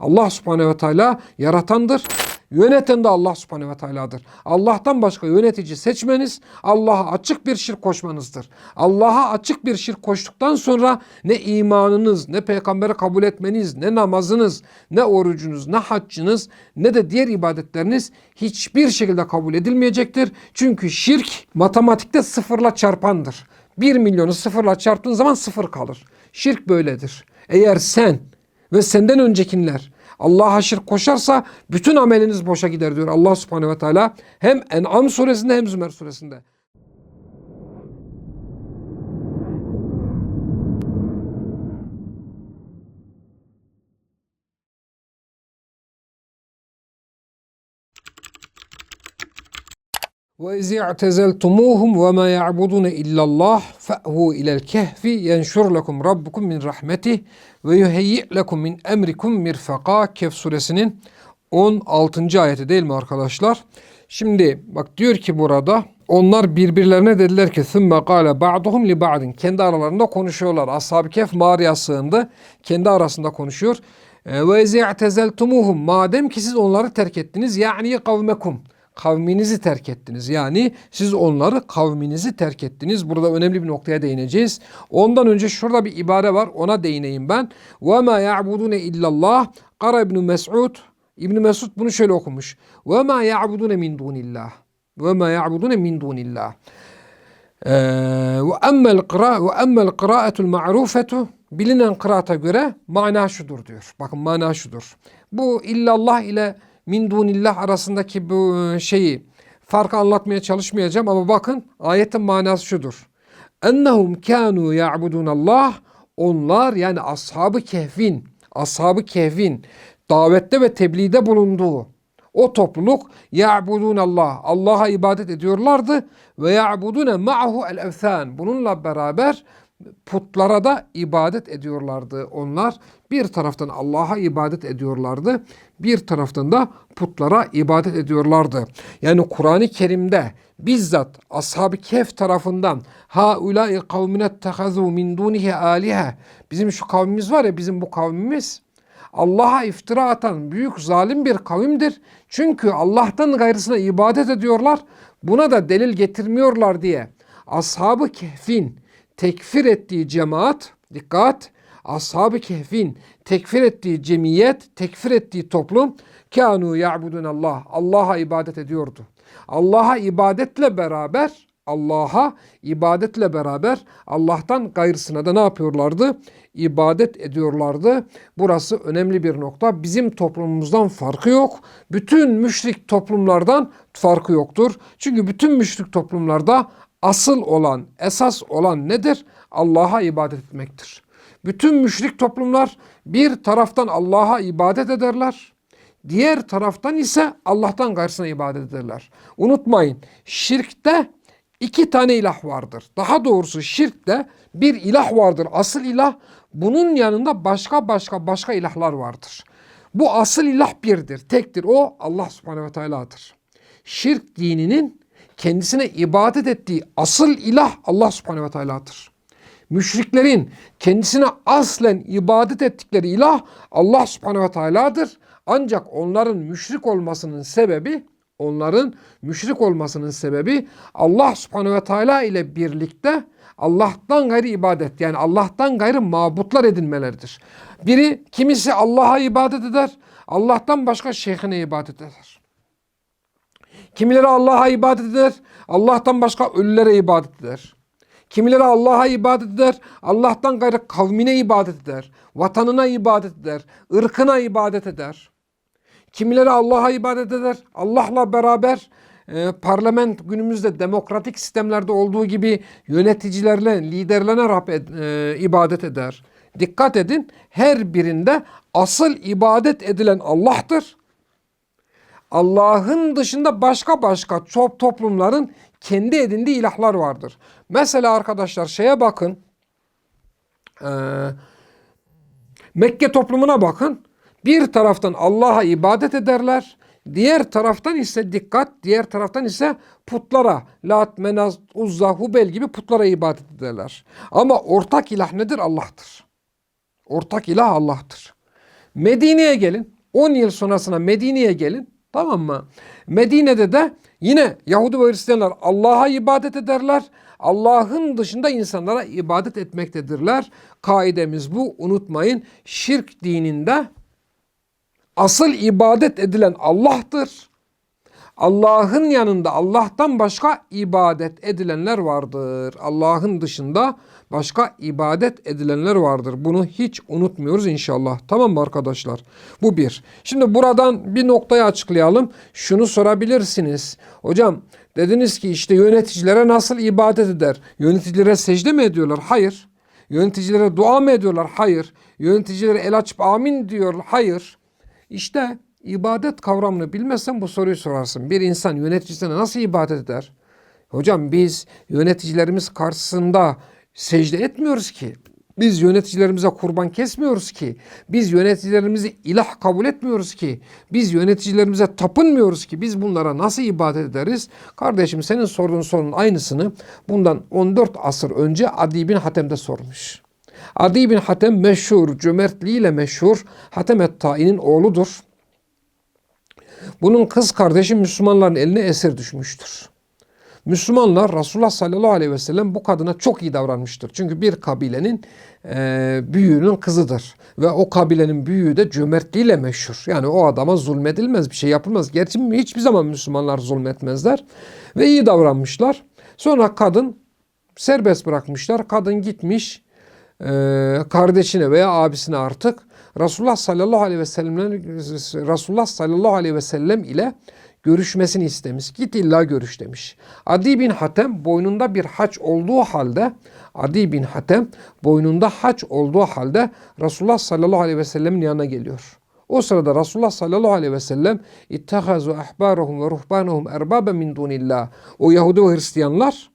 Allah subhanehu ve teala yaratandır. Yöneten de Allah subhanehu ve teala'dır. Allah'tan başka yönetici seçmeniz Allah'a açık bir şirk koşmanızdır. Allah'a açık bir şirk koştuktan sonra ne imanınız, ne peygamberi kabul etmeniz, ne namazınız, ne orucunuz, ne haccınız, ne de diğer ibadetleriniz hiçbir şekilde kabul edilmeyecektir. Çünkü şirk matematikte sıfırla çarpandır. 1 milyonu sıfırla çarptığın zaman sıfır kalır. Şirk böyledir. Eğer sen ve senden öncekiler Allah'a şirk koşarsa bütün ameliniz boşa gider diyor Allah subhanehu ve teala. Hem En'am suresinde hem Zümer suresinde. وَاِذْ اَعْتَزَلْتُمُوهُمْ وَمَا يَعْبُدُونَ اِلَّا اللّٰهِ فَأْهُوا اِلَى الْكَهْفِ يَنْشُرْ لَكُمْ رَبُّكُمْ مِنْ رَحْمَتِهِ وَيُهَيِّئْ لَكُمْ مِنْ اَمْرِكُمْ مِرْفَقًا Kehf suresinin 16. ayeti değil mi arkadaşlar? Şimdi bak diyor ki burada onlar birbirlerine dediler ki ثُمَّ قَالَ بَعْضُهُمْ لِبَعْضٍ Kendi aralarında konuşuyorlar. Ashab-ı Kehf mağaraya sığındı. Kendi arasında konuşuyor. Ve اَعْتَزَلْتُمُوهُمْ Madem ki siz onları terk ettiniz. Yani kavmekum kavminizi terk ettiniz. Yani siz onları kavminizi terk ettiniz. Burada önemli bir noktaya değineceğiz. Ondan önce şurada bir ibare var. Ona değineyim ben. Ve ma ya'budune illallah. Kara İbn Mes'ud İbn Mes'ud bunu şöyle okumuş. Ve ma ya'budune min dunillah. Ve ma ya'budune min dunillah. Ve emmel kıra ve emmel kıraatul ma'rufetu bilinen kıraata göre mana şudur diyor. Bakın mana şudur. Bu illallah ile min dunillah arasındaki bu e, şeyi farkı anlatmaya çalışmayacağım ama bakın ayetin manası şudur. Ennehum kanu ya'budun Allah onlar yani ashabı kehfin ashabı kehfin davette ve tebliğde bulunduğu o topluluk ya'budun Allah Allah'a ibadet ediyorlardı ve ya'budune ma'hu el evthan bununla beraber putlara da ibadet ediyorlardı onlar. Bir taraftan Allah'a ibadet ediyorlardı. Bir taraftan da putlara ibadet ediyorlardı. Yani Kur'an-ı Kerim'de bizzat Ashab-ı Kehf tarafından ha ulai kavmine tehazu min dunihi alihe bizim şu kavmimiz var ya bizim bu kavmimiz Allah'a iftira atan büyük zalim bir kavimdir. Çünkü Allah'tan gayrısına ibadet ediyorlar. Buna da delil getirmiyorlar diye. Ashab-ı Kehf'in tekfir ettiği cemaat, dikkat, Ashab-ı Kehf'in tekfir ettiği cemiyet, tekfir ettiği toplum kanu ya'budun Allah. Allah'a ibadet ediyordu. Allah'a ibadetle beraber Allah'a ibadetle beraber Allah'tan gayrısına da ne yapıyorlardı? İbadet ediyorlardı. Burası önemli bir nokta. Bizim toplumumuzdan farkı yok. Bütün müşrik toplumlardan farkı yoktur. Çünkü bütün müşrik toplumlarda asıl olan, esas olan nedir? Allah'a ibadet etmektir. Bütün müşrik toplumlar bir taraftan Allah'a ibadet ederler. Diğer taraftan ise Allah'tan gayrısına ibadet ederler. Unutmayın şirkte iki tane ilah vardır. Daha doğrusu şirkte bir ilah vardır. Asıl ilah bunun yanında başka başka başka ilahlar vardır. Bu asıl ilah birdir, tektir. O Allah subhanehu ve teala'dır. Şirk dininin kendisine ibadet ettiği asıl ilah Allah subhanehu ve teala'dır. Müşriklerin kendisine aslen ibadet ettikleri ilah Allah subhanehu ve teala'dır. Ancak onların müşrik olmasının sebebi onların müşrik olmasının sebebi Allah subhanehu ve teala ile birlikte Allah'tan gayrı ibadet yani Allah'tan gayrı mabutlar edinmeleridir. Biri kimisi Allah'a ibadet eder, Allah'tan başka şeyhine ibadet eder. Kimileri Allah'a ibadet eder, Allah'tan başka ölülere ibadet eder. Kimileri Allah'a ibadet eder, Allah'tan gayrı kavmine ibadet eder, vatanına ibadet eder, ırkına ibadet eder. Kimileri Allah'a ibadet eder, Allah'la beraber e, parlament günümüzde demokratik sistemlerde olduğu gibi yöneticilerle, liderlerine Rab e, ibadet eder. Dikkat edin, her birinde asıl ibadet edilen Allah'tır. Allah'ın dışında başka başka çok toplumların kendi edindiği ilahlar vardır. Mesela arkadaşlar şeye bakın. Ee, Mekke toplumuna bakın. Bir taraftan Allah'a ibadet ederler. Diğer taraftan ise dikkat, diğer taraftan ise putlara, Lat, Menaz, Uzza, Hubel gibi putlara ibadet ederler. Ama ortak ilah nedir? Allah'tır. Ortak ilah Allah'tır. Medine'ye gelin. 10 yıl sonrasına Medine'ye gelin. Tamam mı? Medine'de de yine Yahudi ve Hristiyanlar Allah'a ibadet ederler. Allah'ın dışında insanlara ibadet etmektedirler. Kaidemiz bu. Unutmayın. Şirk dininde asıl ibadet edilen Allah'tır. Allah'ın yanında Allah'tan başka ibadet edilenler vardır. Allah'ın dışında başka ibadet edilenler vardır. Bunu hiç unutmuyoruz inşallah. Tamam mı arkadaşlar? Bu bir. Şimdi buradan bir noktayı açıklayalım. Şunu sorabilirsiniz. Hocam dediniz ki işte yöneticilere nasıl ibadet eder? Yöneticilere secde mi ediyorlar? Hayır. Yöneticilere dua mı ediyorlar? Hayır. Yöneticilere el açıp amin diyor? Hayır. İşte ibadet kavramını bilmezsen bu soruyu sorarsın. Bir insan yöneticisine nasıl ibadet eder? Hocam biz yöneticilerimiz karşısında secde etmiyoruz ki. Biz yöneticilerimize kurban kesmiyoruz ki. Biz yöneticilerimizi ilah kabul etmiyoruz ki. Biz yöneticilerimize tapınmıyoruz ki. Biz bunlara nasıl ibadet ederiz? Kardeşim senin sorduğun sorunun aynısını bundan 14 asır önce Adi bin Hatem'de sormuş. Adi bin Hatem meşhur, cömertliğiyle meşhur Hatem et-Ta'i'nin oğludur. Bunun kız kardeşi Müslümanların eline esir düşmüştür. Müslümanlar Resulullah sallallahu aleyhi ve sellem bu kadına çok iyi davranmıştır. Çünkü bir kabilenin e, büyüğünün kızıdır. Ve o kabilenin büyüğü de cömertliğiyle meşhur. Yani o adama zulmedilmez bir şey yapılmaz. Gerçi hiçbir zaman Müslümanlar zulmetmezler. Ve iyi davranmışlar. Sonra kadın serbest bırakmışlar. Kadın gitmiş e, kardeşine veya abisine artık Resulullah sallallahu aleyhi ve sellem Resulullah sallallahu aleyhi ve sellem ile görüşmesini istemiş. Git illa görüş demiş. Adi bin Hatem boynunda bir haç olduğu halde Adi bin Hatem boynunda haç olduğu halde Resulullah sallallahu aleyhi ve sellemin yanına geliyor. O sırada Resulullah sallallahu aleyhi ve sellem ittehazu ahbarahum ve ruhbanahum erbabe min dunillah. O Yahudi ve Hristiyanlar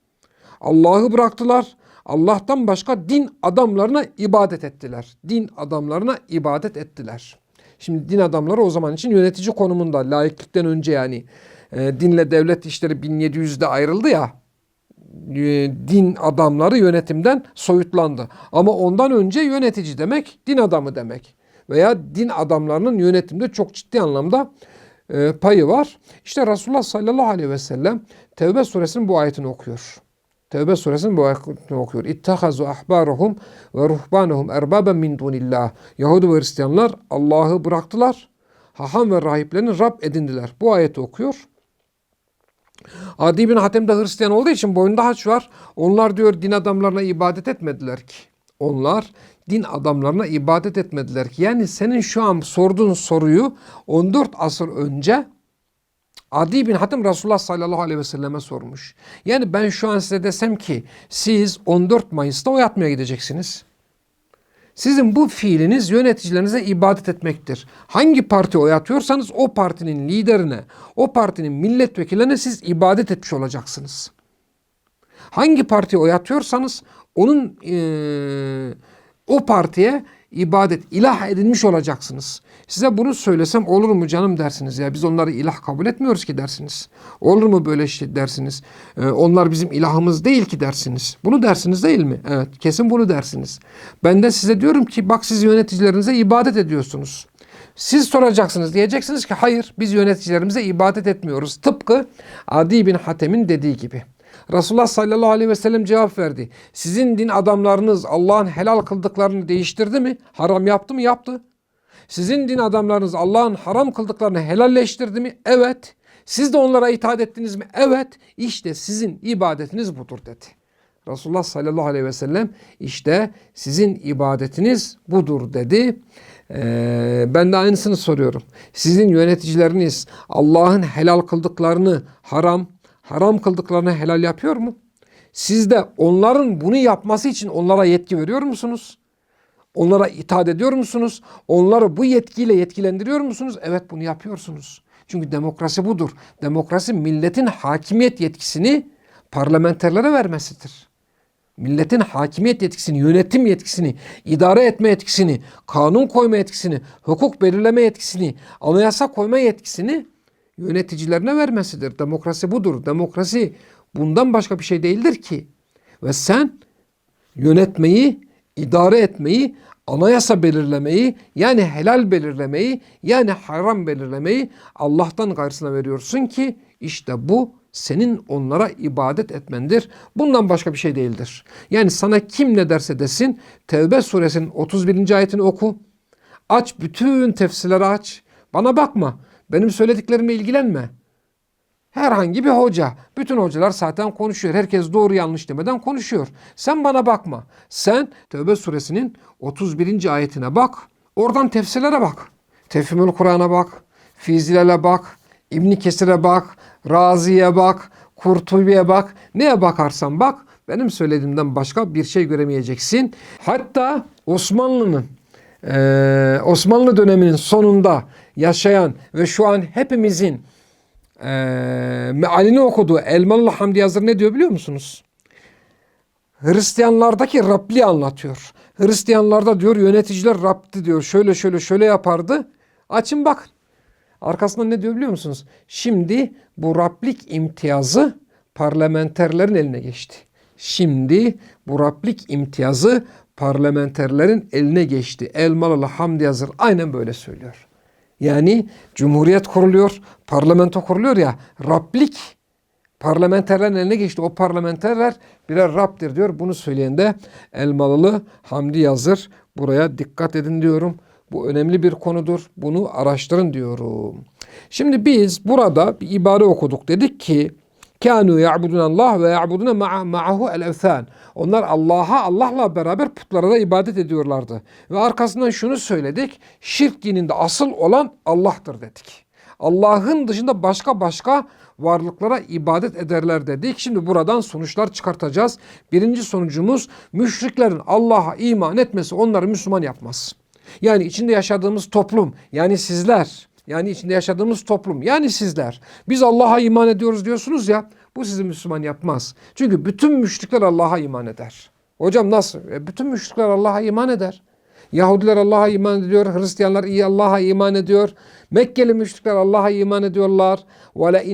Allah'ı bıraktılar. Allah'tan başka din adamlarına ibadet ettiler. Din adamlarına ibadet ettiler. Şimdi din adamları o zaman için yönetici konumunda laiklikten önce yani e, dinle devlet işleri 1700'de ayrıldı ya e, din adamları yönetimden soyutlandı. Ama ondan önce yönetici demek din adamı demek veya din adamlarının yönetimde çok ciddi anlamda e, payı var. İşte Resulullah sallallahu aleyhi ve sellem Tevbe suresinin bu ayetini okuyor. Tevbe suresinin bu ayetini okuyor. İttehazu ahbaruhum ve ruhbanuhum erbaben min dunillah. Yahudi ve Hristiyanlar Allah'ı bıraktılar. Haham ve rahiplerini Rab edindiler. Bu ayeti okuyor. Adi bin Hatem de Hristiyan olduğu için boynunda haç var. Onlar diyor din adamlarına ibadet etmediler ki. Onlar din adamlarına ibadet etmediler ki. Yani senin şu an sorduğun soruyu 14 asır önce Adi bin Hatim Resulullah sallallahu aleyhi ve selleme sormuş. Yani ben şu an size desem ki siz 14 Mayıs'ta oy atmaya gideceksiniz. Sizin bu fiiliniz yöneticilerinize ibadet etmektir. Hangi parti oy atıyorsanız o partinin liderine, o partinin milletvekillerine siz ibadet etmiş olacaksınız. Hangi partiye oy atıyorsanız onun e, o partiye ibadet, ilah edinmiş olacaksınız. Size bunu söylesem olur mu canım dersiniz ya biz onları ilah kabul etmiyoruz ki dersiniz. Olur mu böyle şey dersiniz. Ee, onlar bizim ilahımız değil ki dersiniz. Bunu dersiniz değil mi? Evet kesin bunu dersiniz. Ben de size diyorum ki bak siz yöneticilerinize ibadet ediyorsunuz. Siz soracaksınız diyeceksiniz ki hayır biz yöneticilerimize ibadet etmiyoruz. Tıpkı Adi bin Hatem'in dediği gibi. Resulullah sallallahu aleyhi ve sellem cevap verdi. Sizin din adamlarınız Allah'ın helal kıldıklarını değiştirdi mi? Haram yaptı mı? Yaptı. Sizin din adamlarınız Allah'ın haram kıldıklarını helalleştirdi mi? Evet. Siz de onlara itaat ettiniz mi? Evet. İşte sizin ibadetiniz budur dedi. Resulullah sallallahu aleyhi ve sellem işte sizin ibadetiniz budur dedi. Ee, ben de aynısını soruyorum. Sizin yöneticileriniz Allah'ın helal kıldıklarını haram, haram kıldıklarını helal yapıyor mu? Siz de onların bunu yapması için onlara yetki veriyor musunuz? Onlara itaat ediyor musunuz? Onları bu yetkiyle yetkilendiriyor musunuz? Evet bunu yapıyorsunuz. Çünkü demokrasi budur. Demokrasi milletin hakimiyet yetkisini parlamenterlere vermesidir. Milletin hakimiyet yetkisini, yönetim yetkisini, idare etme yetkisini, kanun koyma yetkisini, hukuk belirleme yetkisini, anayasa koyma yetkisini yöneticilerine vermesidir. Demokrasi budur. Demokrasi bundan başka bir şey değildir ki. Ve sen yönetmeyi, idare etmeyi anayasa belirlemeyi yani helal belirlemeyi yani haram belirlemeyi Allah'tan gayrısına veriyorsun ki işte bu senin onlara ibadet etmendir. Bundan başka bir şey değildir. Yani sana kim ne derse desin Tevbe suresinin 31. ayetini oku. Aç bütün tefsirleri aç. Bana bakma. Benim söylediklerime ilgilenme. Herhangi bir hoca. Bütün hocalar zaten konuşuyor. Herkes doğru yanlış demeden konuşuyor. Sen bana bakma. Sen Tevbe suresinin 31. ayetine bak. Oradan tefsirlere bak. Tefhimül Kur'an'a bak. Fizilele bak. İbni Kesir'e bak. Razi'ye bak. Kurtubi'ye bak. Neye bakarsan bak. Benim söylediğimden başka bir şey göremeyeceksin. Hatta Osmanlı'nın eee, Osmanlı döneminin sonunda yaşayan ve şu an hepimizin eee mealini okuduğu Elmalı Hamdi Yazır ne diyor biliyor musunuz? Hristiyanlardaki Rabli anlatıyor. Hristiyanlarda diyor yöneticiler Rab'di diyor. Şöyle şöyle şöyle yapardı. Açın bakın. Arkasından ne diyor biliyor musunuz? Şimdi bu Rablik imtiyazı parlamenterlerin eline geçti. Şimdi bu Rablik imtiyazı parlamenterlerin eline geçti. Elmalılı Hamdi Yazır aynen böyle söylüyor. Yani cumhuriyet kuruluyor, parlamento kuruluyor ya, Rablik parlamenterlerin eline geçti. O parlamenterler birer Rab'dir diyor. Bunu söyleyen de Elmalılı Hamdi Yazır. Buraya dikkat edin diyorum. Bu önemli bir konudur. Bunu araştırın diyorum. Şimdi biz burada bir ibare okuduk. Dedik ki Kânû ya'budun Allah ve ya'budune ma'ahu el evthân. Onlar Allah'a Allah'la beraber putlara da ibadet ediyorlardı. Ve arkasından şunu söyledik. Şirk dininde asıl olan Allah'tır dedik. Allah'ın dışında başka başka varlıklara ibadet ederler dedik. Şimdi buradan sonuçlar çıkartacağız. Birinci sonucumuz müşriklerin Allah'a iman etmesi onları Müslüman yapmaz. Yani içinde yaşadığımız toplum yani sizler yani içinde yaşadığımız toplum yani sizler biz Allah'a iman ediyoruz diyorsunuz ya bu sizi Müslüman yapmaz. Çünkü bütün müşrikler Allah'a iman eder. Hocam nasıl? E, bütün müşrikler Allah'a iman eder. Yahudiler Allah'a iman ediyor, Hristiyanlar iyi Allah'a iman ediyor. Mekkeli müşrikler Allah'a iman ediyorlar.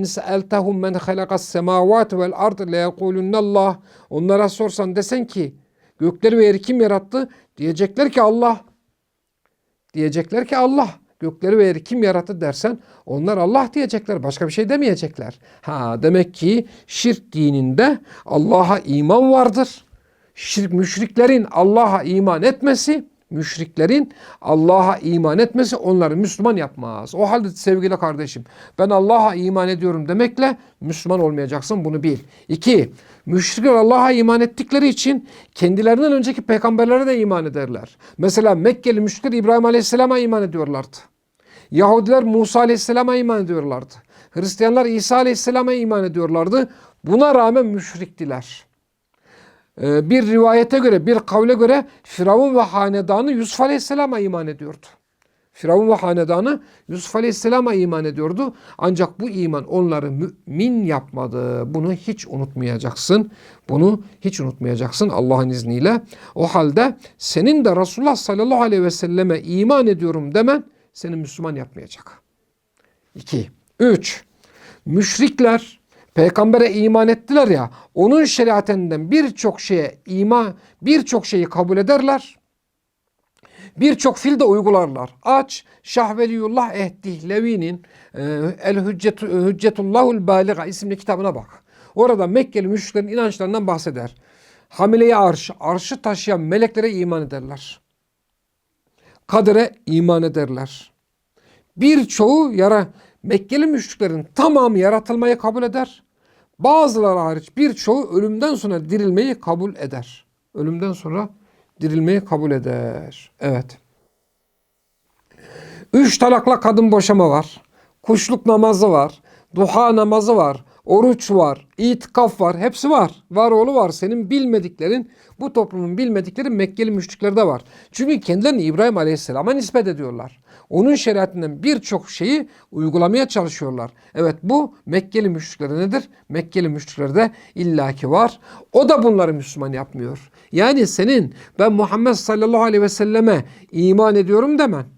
Sa'altahum men halakas semawati vel ard le yekulunallah. Onlara sorsan desen ki gökleri ve yeri kim yarattı? Diyecekler ki Allah. Diyecekler ki Allah. Gökleri ve yeri kim yarattı dersen onlar Allah diyecekler. Başka bir şey demeyecekler. Ha demek ki şirk dininde Allah'a iman vardır. Şirk müşriklerin Allah'a iman etmesi müşriklerin Allah'a iman etmesi onları Müslüman yapmaz. O halde sevgili kardeşim ben Allah'a iman ediyorum demekle Müslüman olmayacaksın bunu bil. İki, müşrikler Allah'a iman ettikleri için kendilerinden önceki peygamberlere de iman ederler. Mesela Mekkeli müşrikler İbrahim Aleyhisselam'a iman ediyorlardı. Yahudiler Musa Aleyhisselam'a iman ediyorlardı. Hristiyanlar İsa Aleyhisselam'a iman ediyorlardı. Buna rağmen müşriktiler. Ee, bir rivayete göre, bir kavle göre Firavun ve hanedanı Yusuf Aleyhisselam'a iman ediyordu. Firavun ve hanedanı Yusuf Aleyhisselam'a iman ediyordu. Ancak bu iman onları mümin yapmadı. Bunu hiç unutmayacaksın. Bunu hiç unutmayacaksın Allah'ın izniyle. O halde senin de Resulullah sallallahu aleyhi ve selleme iman ediyorum demen seni Müslüman yapmayacak. 2. 3. Müşrikler peygambere iman ettiler ya onun şeriatından birçok şeye iman birçok şeyi kabul ederler. Birçok fil de uygularlar. Aç Şahveliyullah Ehdi Levi'nin e, El Hüccetu, Hüccetullahul Baliga isimli kitabına bak. Orada Mekkeli müşriklerin inançlarından bahseder. Hamileye arş, arşı taşıyan meleklere iman ederler. Kadere iman ederler. Birçoğu yara Mekkeli müşriklerin tamamı yaratılmayı kabul eder. Bazıları hariç birçoğu ölümden sonra dirilmeyi kabul eder. Ölümden sonra dirilmeyi kabul eder. Evet. Üç talakla kadın boşama var. Kuşluk namazı var. Duha namazı var. Oruç var. itikaf var. Hepsi var. Var oğlu var. Senin bilmediklerin bu toplumun bilmedikleri Mekkeli müşriklerde var. Çünkü kendilerini İbrahim Aleyhisselam'a nispet ediyorlar. Onun şeriatından birçok şeyi uygulamaya çalışıyorlar. Evet bu Mekkeli müşriklerde nedir? Mekkeli müşriklerde illaki var. O da bunları Müslüman yapmıyor. Yani senin ben Muhammed sallallahu aleyhi ve selleme iman ediyorum demen.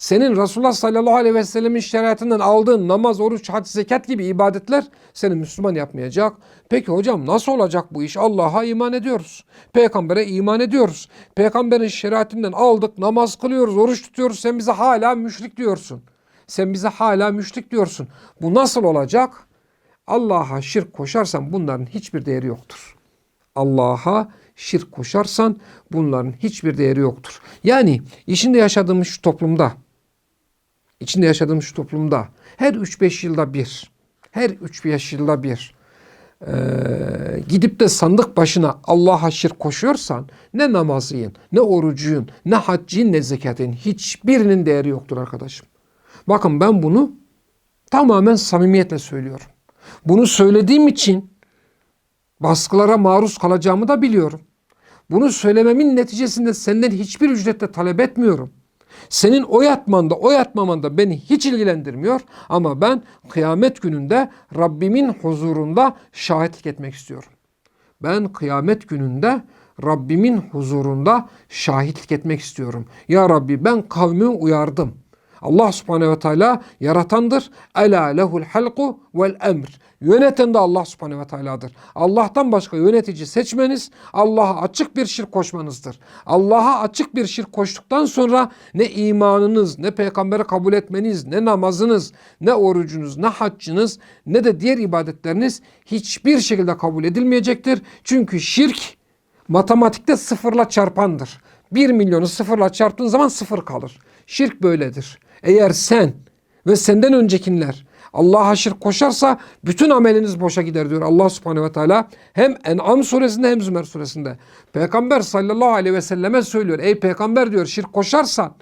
Senin Resulullah sallallahu aleyhi ve sellemin şeriatından aldığın namaz, oruç, hac, zekat gibi ibadetler seni Müslüman yapmayacak. Peki hocam nasıl olacak bu iş? Allah'a iman ediyoruz. Peygambere iman ediyoruz. Peygamberin şeriatinden aldık, namaz kılıyoruz, oruç tutuyoruz. Sen bize hala müşrik diyorsun. Sen bize hala müşrik diyorsun. Bu nasıl olacak? Allah'a şirk koşarsan bunların hiçbir değeri yoktur. Allah'a şirk koşarsan bunların hiçbir değeri yoktur. Yani içinde yaşadığımız şu toplumda, içinde yaşadığımız toplumda her 3-5 yılda bir, her 3-5 yılda bir e, gidip de sandık başına Allah'a şirk koşuyorsan ne namazıyın, ne orucuyun, ne haccın, ne zekatın hiçbirinin değeri yoktur arkadaşım. Bakın ben bunu tamamen samimiyetle söylüyorum. Bunu söylediğim için baskılara maruz kalacağımı da biliyorum. Bunu söylememin neticesinde senden hiçbir ücretle talep etmiyorum. Senin o yatmanda, o yatmamanda beni hiç ilgilendirmiyor ama ben kıyamet gününde Rabbimin huzurunda şahitlik etmek istiyorum. Ben kıyamet gününde Rabbimin huzurunda şahitlik etmek istiyorum. Ya Rabbi ben kavmi uyardım. Allah subhanehu ve teala yaratandır. Ela lehul halku vel emr. Yöneten de Allah subhanehu ve teala'dır. Allah'tan başka yönetici seçmeniz Allah'a açık bir şirk koşmanızdır. Allah'a açık bir şirk koştuktan sonra ne imanınız, ne peygamberi kabul etmeniz, ne namazınız, ne orucunuz, ne haccınız, ne de diğer ibadetleriniz hiçbir şekilde kabul edilmeyecektir. Çünkü şirk matematikte sıfırla çarpandır. 1 milyonu sıfırla çarptığın zaman sıfır kalır. Şirk böyledir. Eğer sen ve senden öncekiler Allah'a şirk koşarsa bütün ameliniz boşa gider diyor Allah subhanehu ve teala. Hem En'am suresinde hem Zümer suresinde. Peygamber sallallahu aleyhi ve selleme söylüyor. Ey peygamber diyor şirk koşarsan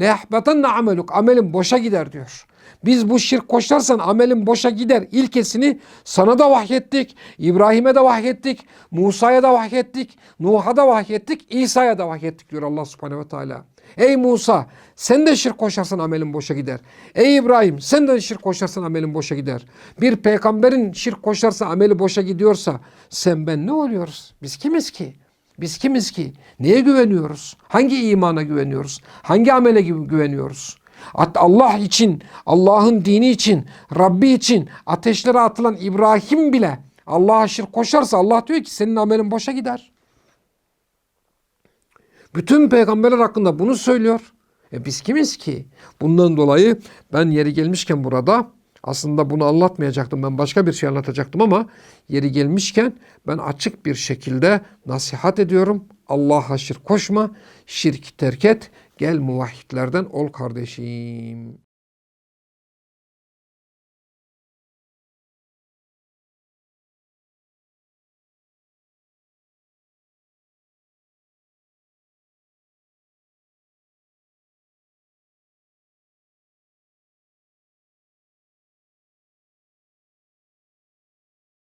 lehbatanne ameluk amelin boşa gider diyor. Biz bu şirk koşarsan amelin boşa gider ilkesini sana da vahyettik, İbrahim'e de vahyettik, Musa'ya da vahyettik, Nuh'a da vahyettik, İsa'ya da vahyettik diyor Allah subhanehu ve teala. Ey Musa sen de şirk koşarsan amelin boşa gider. Ey İbrahim sen de şirk koşarsan amelin boşa gider. Bir peygamberin şirk koşarsa ameli boşa gidiyorsa sen ben ne oluyoruz? Biz kimiz ki? Biz kimiz ki? Neye güveniyoruz? Hangi imana güveniyoruz? Hangi amele güveniyoruz? Allah için, Allah'ın dini için, Rabbi için ateşlere atılan İbrahim bile Allah'a şirk koşarsa Allah diyor ki senin amelin boşa gider. Bütün peygamberler hakkında bunu söylüyor. E biz kimiz ki? Bundan dolayı ben yeri gelmişken burada aslında bunu anlatmayacaktım. Ben başka bir şey anlatacaktım ama yeri gelmişken ben açık bir şekilde nasihat ediyorum. Allah'a şirk koşma, şirk terk et, gel muvahhidlerden ol kardeşim.